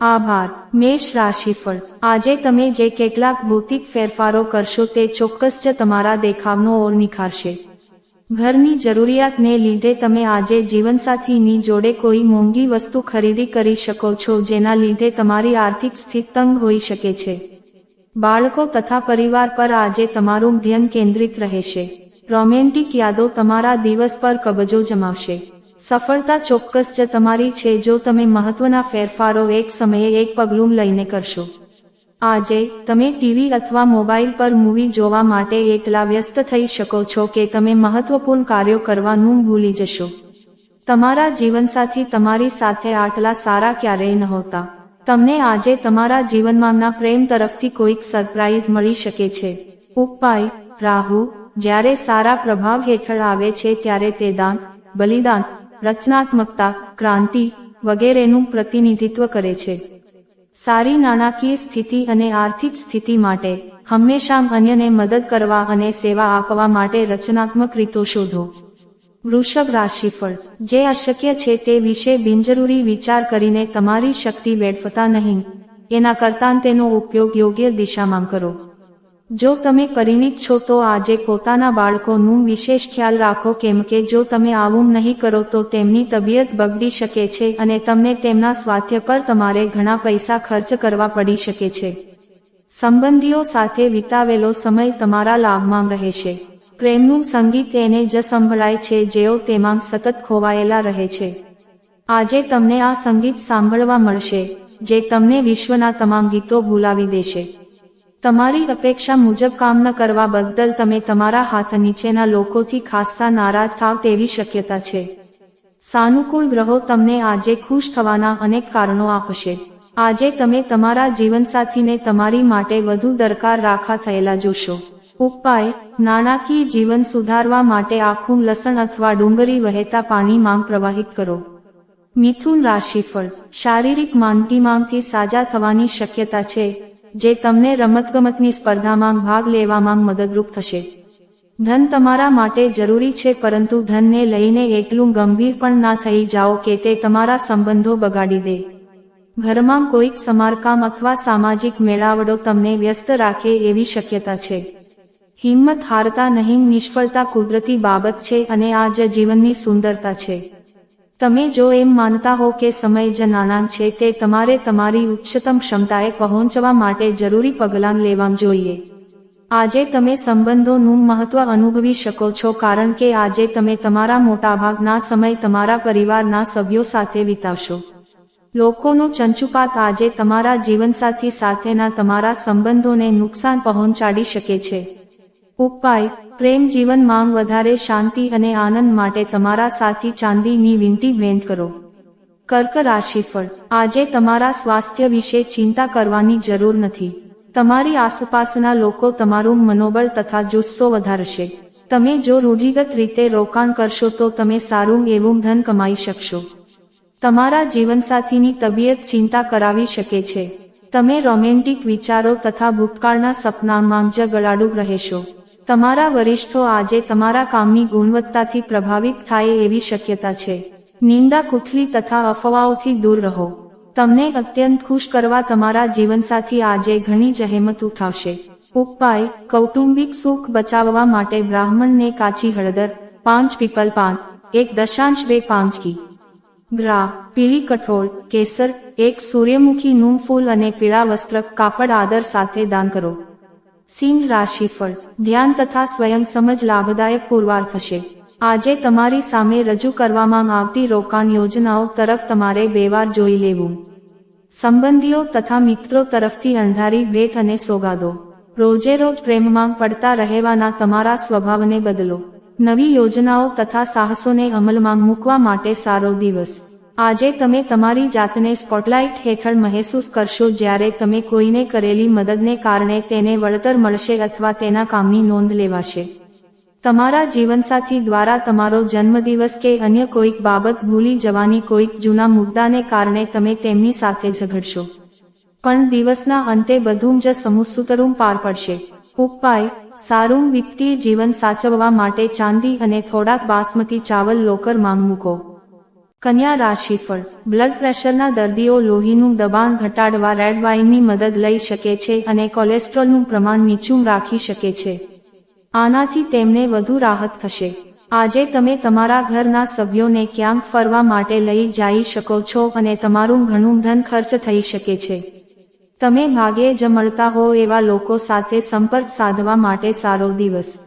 આભાર, મેષ રાશિફળ. આજે તમે જે કેટલાક ભૌતિક ફેરફારો કરશો તે ચોક્કસ જ તમારા દેખાવનો ઓર નિખારશે. ઘરની જરૂરિયાતને લીધે તમે આજે જીવનસાથીની જોડે કોઈ મોંઘી વસ્તુ ખરીદી કરી શકો છો જેના લીધે તમારી આર્થિક સ્થિતિ તંગ હોઈ શકે છે. બાળકો તથા પરિવાર પર આજે તમારું ધ્યાન કેન્દ્રિત રહેશે. રોમેન્ટિક યાદો તમારા દિવસ પર કબજો જમાવશે. સફળતા ચોક્કસ જ તમારી છે જો તમે મહત્વના ફેરફારો એક સમયે એક પગલું લઈને કરશો. આજે, તમે ટીવી અથવા મોબાઈલ પર મૂવી જોવા માટે એટલા વ્યસ્ત થઈ શકો છો કે તમે મહત્વપૂર્ણ કાર્યો કરવાનું ભૂલી જશો. તમારા જીવનસાથી તમારી સાથે આટલા સારા ક્યારેય નહોતા. તમને આજે તમારા જીવનમાંના પ્રેમ તરફથી કોઈક સરપ્રાઇઝ મળી શકે છે. ઉપાય, રાહુ, જ્યારે સારા પ્રભાવ હેઠળ આવે છે ત્યારે તે દાન, બલિદાન રચનાત્મકતા, ક્રાંતિ વગેરેનું પ્રતિનિધિત્વ કરે છે. સારી નાણાકીય સ્થિતિ અને આર્થિક સ્થિતિ માટે હંમેશા અન્યને મદદ કરવા અને સેવા આપવા માટે રચનાત્મક રીતો શોધો. વૃષભ રાશિફળ. જે અશક્ય છે તે વિશે બિનજરૂરી વિચાર કરીને તમારી શક્તિ વેડફતા નહીં. એના કરતાં તેનો ઉપયોગ યોગ્ય દિશામાં કરો. જો તમે પરિણિત છો તો આજે પોતાના બાળકોનું વિશેષ ખ્યાલ રાખો કેમ કે જો તમે આવું નહીં કરો તો તેમની તબિયત બગડી શકે છે અને તમને તેમના સ્વાસ્થ્ય પર તમારે ઘણા પૈસા ખર્ચ કરવા પડી શકે છે. સંબંધીઓ સાથે વિતાવેલો સમય તમારા લાભમાં રહેશે. પ્રેમનું સંગીત એને જ સંભળાય છે જેઓ તેમાં સતત ખોવાયેલા રહે છે. આજે તમને આ સંગીત સાંભળવા મળશે, જે તમને વિશ્વના તમામ ગીતો ભૂલાવી દેશે. તમારી અપેક્ષા મુજબ કામ ન કરવા બદલ તમે તમારા હાથ નીચેના લોકોથી ખાસ્સા નારાજ થાવ તેવી શક્યતા છે. સાનુકૂળ ગ્રહો તમને આજે ખુશ થવાના અનેક કારણો આપશે. આજે તમે તમારા જીવનસાથીને તમારી માટે વધુ દરકાર રાખા થયેલા જોશો. ઉપાય, નાણાકીય જીવન સુધારવા માટે આખું લસણ અથવા ડુંગળી વહેતા પાણી માંગ પ્રવાહિત કરો. મિથુન રાશિફળ, શારીરિક માંદગીમાંથી સાજા થવાની શક્યતા છે. જે તમને રમતગમતની સ્પર્ધામાં ભાગ લેવામાં મદદરૂપ થશે. ધન તમારા માટે જરૂરી છે પરંતુ ધનને લઈને એટલું ગંભીર પણ ના થઈ જાઓ કે તે તમારા સંબંધો બગાડી દે. ઘરમાં કોઈક સમારકામ અથવા સામાજિક મેળાવડો તમને વ્યસ્ત રાખે એવી શક્યતા છે. હિંમત હારતા નહીં, નિષ્ફળતા કુદરતી બાબત છે અને આ જ જીવનની સુંદરતા છે. તમે જો એમ માનતા હો કે સમય જ નાણાં છે, તે તમારે તમારી ઉચ્ચતમ ક્ષમતાએ પહોંચવા માટે જરૂરી પગલાં લેવા જોઈએ. આજે તમે સંબંધોનું મહત્વ અનુભવી શકો છો, કારણ કે આજે તમે તમારા મોટાભાગના સમય તમારા પરિવારના સભ્યો સાથે વિતાવશો. લોકોનો ચંચુપાત આજે તમારા જીવનસાથી સાથેના તમારા સંબંધોને નુકસાન પહોંચાડી શકે છે. ઉપાય, પ્રેમ જીવન માંગ વધારે શાંતિ અને આનંદ માટે તમારા સાથી ચાંદીની વીંટી ભેન્ટ કરો. કર્ક રાશિફળ. આજે તમારા સ્વાસ્થ્ય વિશે ચિંતા કરવાની જરૂર નથી. તમારી આસપાસના લોકો તમારું મનોબળ તથા જુસ્સો વધારશે. તમે જો રૂઢિગત રીતે રોકાણ કરશો તો તમે સારું એવું ધન કમાઈ શકશો. તમારા જીવનસાથીની તબિયત ચિંતા કરાવી શકે છે. તમે રોમેન્ટિક વિચારો તથા ભૂતકાળના સપનામાં જ ગળાડું રહેશો. તમારા વરિષ્ઠો આજે તમારા કામની ગુણવત્તાથી પ્રભાવિત થાય એવી શક્યતા છે. નિંદા કુથલી તથા અફવાઓથી દૂર રહો. તમને અત્યંત ખુશ કરવા તમારા જીવનસાથી આજે ઘણી જહેમત ઉઠાવશે. ઉપાય, કૌટુંબિક સુખ બચાવવા માટે બ્રાહ્મણને કાચી હળદર, પાંચ પીપલ પાન, એક દશાંશ બે પાંચ કી. ગ્રા, પીળી કઠોળ, કેસર, એક સૂર્યમુખીનું ફૂલ અને પીળા વસ્ત્ર, કાપડ આદર સાથે દાન કરો. સિંહ રાશિફળ ધ્યાન તથા સ્વયં સમજ લાભદાયક પુરવાર થશે. આજે તમારી સામે રજૂ કરવામાં આવતી રોકાણ યોજનાઓ તરફ તમારે બે વાર જોઈ લેવું. સંબંધીઓ તથા મિત્રો તરફથી અણધારી ભેટ અને સોગાદો. રોજે રોજ પ્રેમમાં પડતા રહેવાના તમારા સ્વભાવને બદલો. નવી યોજનાઓ તથા સાહસોને અમલમાં મૂકવા માટે સારો દિવસ. આજે તમે તમારી જાતને સ્પોટલાઇટ હેઠળ મહેસૂસ કરશો જ્યારે તમે કોઈને કરેલી મદદને કારણે તેને વળતર મળશે અથવા તેના કામની નોંધ લેવાશે. તમારા જીવનસાથી દ્વારા તમારો જન્મદિવસ કે અન્ય કોઈક બાબત ભૂલી જવાની કોઈક જૂના મુદ્દાને કારણે તમે તેમની સાથે ઝઘડશો. પણ દિવસના અંતે બધું જ સમુસુતરું પાર પડશે. ઉપાય, સારું વિત્તીય જીવન સાચવવા માટે ચાંદી અને થોડાક બાસમતી ચાવલ લોકર માંગ મૂકો. કન્યા રાશિફળ. બ્લડ પ્રેશરના દર્દીઓ લોહીનું દબાણ ઘટાડવા રેડ વાઇનની મદદ લઈ શકે છે અને કોલેસ્ટ્રોલનું પ્રમાણ નીચું રાખી શકે છે. આનાથી તેમને વધુ રાહત થશે. આજે તમે તમારા ઘરના સભ્યોને ક્યાંક ફરવા માટે લઈ જઈ શકો છો અને તમારું ઘણું ધન ખર્ચ થઈ શકે છે. તમે ભાગ્યે જ મળતા હો એવા લોકો સાથે સંપર્ક સાધવા માટે સારો દિવસ.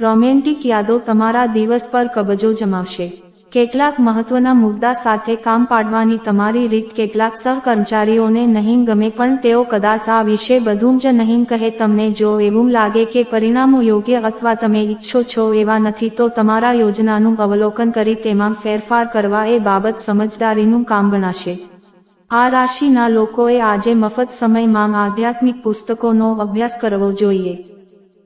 રોમેન્ટિક યાદો તમારા દિવસ પર કબજો જમાવશે. કેટલાક મહત્વના મુદ્દા સાથે કામ પાડવાની તમારી રીત કેટલાક સહકર્મચારીઓને નહીં ગમે પણ તેઓ કદાચ આ વિશે બધું જ નહીં કહે તમને જો એવું લાગે કે પરિણામો યોગ્ય અથવા તમે ઈચ્છો છો એવા નથી તો તમારા યોજનાનું અવલોકન કરી તેમાં ફેરફાર કરવા એ બાબત સમજદારીનું કામ ગણાશે. આ રાશિના લોકોએ આજે મફત સમયમાં આધ્યાત્મિક પુસ્તકોનો અભ્યાસ કરવો જોઈએ.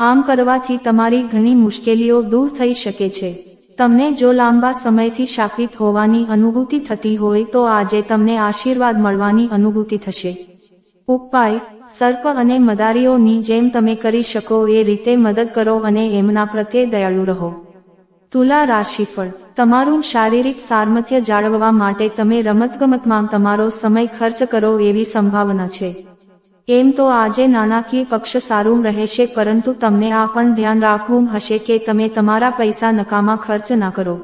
આમ કરવાથી તમારી ઘણી મુશ્કેલીઓ દૂર થઈ શકે છે. તમને જો લાંબા સમયથી શાકિત હોવાની અનુભૂતિ થતી હોય તો આજે તમને આશીર્વાદ મળવાની અનુભૂતિ થશે. ઉપાય, સર્પ અને મદારીઓની જેમ તમે કરી શકો એ રીતે મદદ કરો અને એમના પ્રત્યે દયાળુ રહો. તુલા રાશિફળ, તમારું શારીરિક સામર્થ્ય જાળવવા માટે તમે રમતગમતમાં તમારો સમય ખર્ચ કરો એવી સંભાવના છે. એમ તો આજે નાણાકીય પક્ષ સારું રહેશે, પરંતુ તમને આ પણ ધ્યાન રાખવું હશે કે તમે તમારા પૈસા નકામા ખર્ચ ના કરો.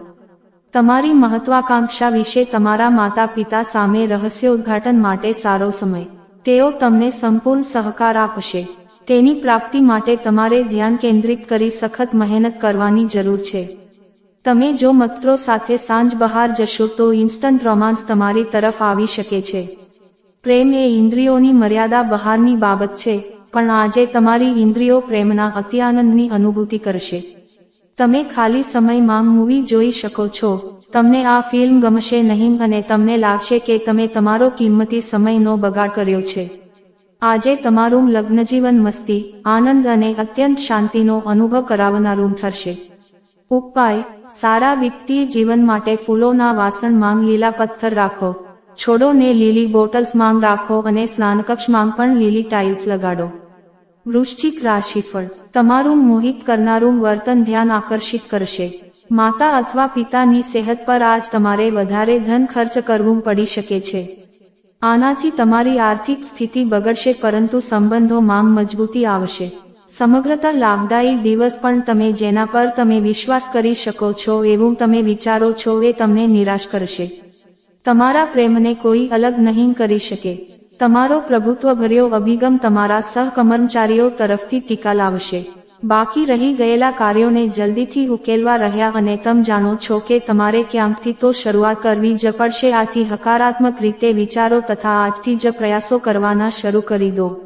તમારી મહત્વાકાંક્ષા વિશે તમારા માતા પિતા સામે રહસ્ય ઉદ્ઘાટન માટે સારો સમય. તેઓ તમને સંપૂર્ણ સહકાર આપશે. તેની પ્રાપ્તિ માટે તમારે ધ્યાન કેન્દ્રિત કરી સખત મહેનત કરવાની જરૂર છે. તમે જો મિત્રો સાથે સાંજ બહાર જશો તો ઇન્સ્ટન્ટ રોમાન્સ તમારી તરફ આવી શકે છે. પ્રેમ એ ઇન્દ્રિયોની મર્યાદા બહારની બાબત છે, પણ આજે તમારી ઇન્દ્રિયો પ્રેમના અત્યાનંદની અનુભૂતિ કરશે. તમે ખાલી સમયમાં મૂવી જોઈ શકો છો, તમને આ ફિલ્મ ગમશે નહીં અને તમને લાગશે કે તમે તમારો કિંમતી સમયનો બગાડ કર્યો છે. આજે તમારું લગ્નજીવન મસ્તી, આનંદ અને અત્યંત શાંતિનો અનુભવ કરાવનારું ઠરશે. ઉપાય, સારા વિત્તીય જીવન માટે ફૂલોના વાસણ માંગ લીલા પથ્થર રાખો. છોડોને લીલી બોટલ્સ માંગ રાખો અને સ્નાનકક્ષ માંગ પણ લીલી ટાઇલ્સ લગાડો. વૃશ્ચિક રાશિફળ. તમારું મોહિત કરનારું વર્તન ધ્યાન આકર્ષિત કરશે. માતા અથવા પિતાની સેહત પર આજ તમારે વધારે ધન ખર્ચ કરવું પડી શકે છે. આનાથી તમારી આર્થિક સ્થિતિ બગડશે પરંતુ સંબંધો માંગ મજબૂતી આવશે. સમગ્રતા લાભદાયી દિવસ પણ તમે જેના પર તમે વિશ્વાસ કરી શકો છો, એવું તમે વિચારો છો, એ તમને નિરાશ કરશે. તમારા પ્રેમને કોઈ અલગ નહીં કરી શકે. તમારો પ્રભુત્વભર્યો અભિગમ તમારા સહકર્મચારીઓ તરફથી ટીકા લાવશે. બાકી રહી ગયેલા કાર્યોને જલ્દીથી ઉકેલવા રહ્યા અને તમે જાણો છો કે તમારે ક્યાંકથી તો શરૂઆત કરવી જ પડશે. આથી હકારાત્મક રીતે વિચારો તથા આજથી જ પ્રયાસો કરવાના શરૂ કરી દો.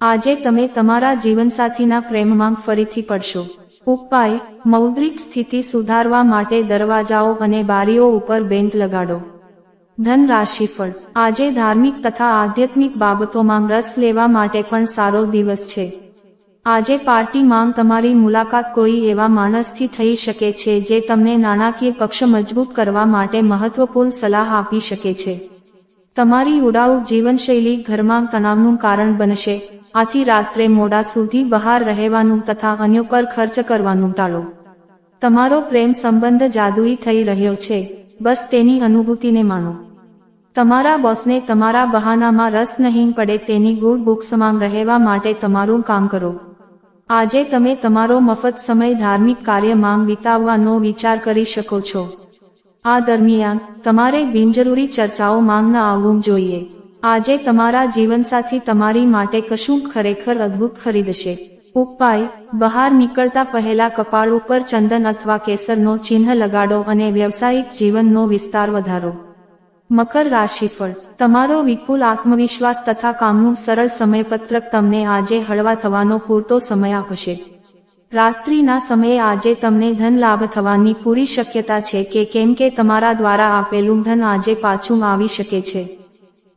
આજે તમે તમારા જીવનસાથીના પ્રેમમાં ફરીથી પડશો. ઉપાય, મૌદ્રિક સ્થિતિ સુધારવા માટે દરવાજાઓ અને બારીઓ ઉપર બેન્ટ લગાડો. ધન રાશિફળ આજે ધાર્મિક તથા આધ્યાત્મિક બાબતોમાં રસ લેવા માટે પણ સારો દિવસ છે. આજે પાર્ટીમાં તમારી મુલાકાત કોઈ એવા માણસથી થઈ શકે છે જે તમને નાણાકીય પક્ષ મજબૂત કરવા માટે મહત્વપૂર્ણ સલાહ આપી શકે છે. તમારી ઉડાઉ જીવનશૈલી ઘરમાં તણાવનું કારણ બનશે. આથી રાત્રે મોડા સુધી બહાર રહેવાનું તથા અન્યો પર ખર્ચ કરવાનું ટાળો. તમારો પ્રેમ સંબંધ જાદુઈ થઈ રહ્યો છે. બસ તેની અનુભૂતિને માણો. તમારા બોસને તમારા બહાનામાં રસ નહીં પડે તેની ગુડ બુક્સમાં રહેવા માટે તમારું કામ કરો. આજે તમે તમારો મફત સમય ધાર્મિક કાર્યમાં વિતાવવાનો વિચાર કરી શકો છો. આ દરમિયાન, તમારે બિનજરૂરી ચર્ચાઓ માંગ ન આવવું જોઈએ. આજે તમારા જીવનસાથી તમારી માટે કશું ખરેખર અદ્ભુત ખરીદશે. ઉપાય, બહાર નીકળતા પહેલા કપાળ ઉપર ચંદન અથવા કેસરનો ચિહ્ન લગાડો અને વ્યવસાયિક જીવનનો વિસ્તાર વધારો. મકર રાશિફળ. તમારો વિપુલ આત્મવિશ્વાસ તથા કામનું સરળ સમયપત્રક તમને આજે હળવા થવાનો પૂરતો સમય આપશે. રાત્રિના સમયે આજે તમને ધન લાભ થવાની પૂરી શક્યતા છે કે કેમ કે તમારા દ્વારા આપેલું ધન આજે પાછું આવી શકે છે.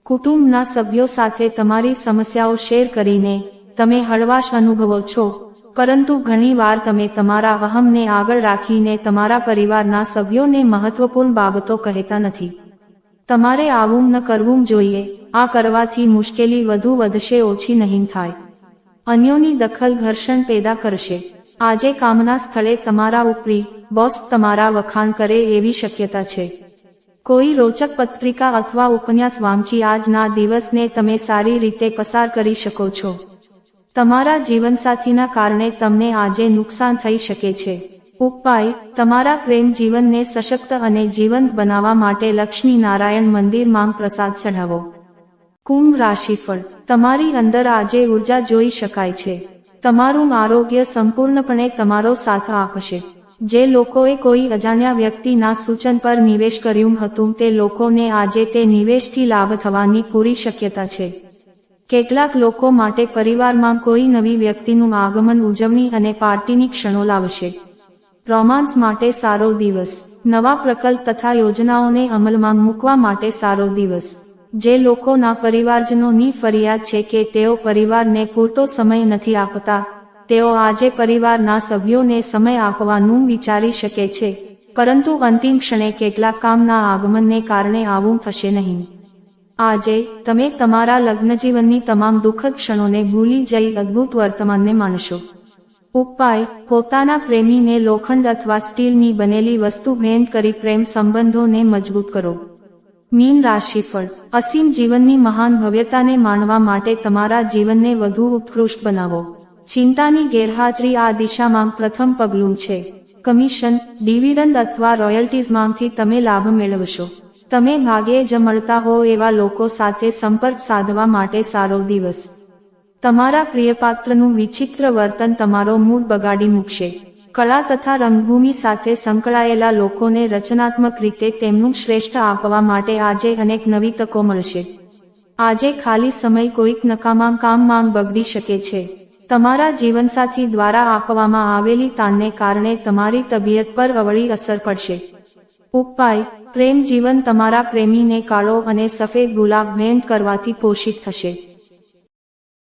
કુટુંબના સભ્યો સાથે તમારી સમસ્યાઓ શેર કરીને તમે હળવાશ અનુભવો છો, પરંતુ ઘણીવાર તમે તમારા વહમને આગળ રાખીને તમારા પરિવારના સભ્યોને મહત્વપૂર્ણ બાબતો કહેતા નથી. તમારે આવું ન કરવું જોઈએ, આ કરવાથી મુશ્કેલી વધુ વધશે, ઓછી નહીં થાય. અન્યોની દખલ ઘર્ષણ પેદા કરશે. આજે કામના સ્થળે તમારા ઉપરી બોસ તમારા વખાણ કરે એવી શક્યતા છે. કોઈ રોચક પત્રિકા અથવા ઉપન્યાસ વાંચી આજના દિવસને તમે સારી રીતે પસાર કરી શકો છો. તમારા જીવનસાથીના કારણે તમને આજે નુકસાન થઈ શકે છે. ઉપાય, તમારા પ્રેમ જીવનને સશક્ત અને જીવંત બનાવવા માટે લક્ષ્મી નારાયણ મંદિરમાં પ્રસાદ ચઢાવો. કુંભ રાશિફળ, તમારી અંદર આજે ઊર્જા જોઈ શકાય છે. તમારું આરોગ્ય સંપૂર્ણપણે તમારો સાથ આપશે. જે લોકોએ કોઈ અજાણ્યા વ્યક્તિના સૂચન પર નિવેશ કર્યું હતું તે લોકોને આજે તે નિવેશથી લાભ થવાની પૂરી શક્યતા છે. કેટલાક લોકો માટે પરિવારમાં કોઈ નવી વ્યક્તિનું આગમન ઉજવણી અને પાર્ટીની ક્ષણો લાવશે. રોમાન્સ માટે સારો દિવસ. નવા પ્રકલ્પ તથા યોજનાઓને અમલમાં મૂકવા માટે સારો દિવસ. જે લોકોના પરિવારજનોની ફરિયાદ છે કે તેઓ પરિવારને પૂરતો સમય નથી આપતા, તેઓ આજે પરિવારના સભ્યોને સમય આપવાનું વિચારી શકે છે. પરંતુ અંતિમ ક્ષણે કેટલાક કામના આગમનને કારણે આવું થશે નહીં. આજે, તમે તમારા લગ્નજીવનની તમામ દુઃખદ ક્ષણોને ભૂલી જઈ અદ્ભુત વર્તમાનને માણશો. ઉપાય, પોતાના પ્રેમીને લોખંડ અથવા સ્ટીલની બનેલી વસ્તુ ભેટ કરી પ્રેમ સંબંધોને મજબૂત કરો. મીન રાશિફળ, અસીમ જીવનની મહાન ભવ્યતાને માણવા માટે તમારા જીવનને વધુ ઉત્કૃષ્ટ બનાવો. ચિંતાની ગેરહાજરી આ દિશામાં પ્રથમ પગલું છે. કમિશન, ડિવિડન્ડ અથવા રોયલ્ટીઝમાંથી તમે લાભ મેળવશો. તમે ભાગ્યે જ મળતા હો એવા લોકો સાથે સંપર્ક સાધવા માટે સારો દિવસ. તમારા પ્રિયપાત્રનું વિચિત્ર વર્તન તમારો મૂડ બગાડી મૂકશે. કળા તથા રંગભૂમિ સાથે સંકળાયેલા લોકોને રચનાત્મક રીતે તેમનું શ્રેષ્ઠ આપવા માટે આજે અનેક નવી તકો મળશે. આજે ખાલી સમય કોઈક નકામા કામમાં બગડી શકે છે. તમારા જીવનસાથી દ્વારા આપવામાં આવેલી તાણને કારણે તમારી તબિયત પર અવળી અસર પડશે. ઉપાય પ્રેમ જીવન તમારા પ્રેમીને કાળો અને સફેદ ગુલાબ ભેન્ટ કરવાથી પોષિત થશે.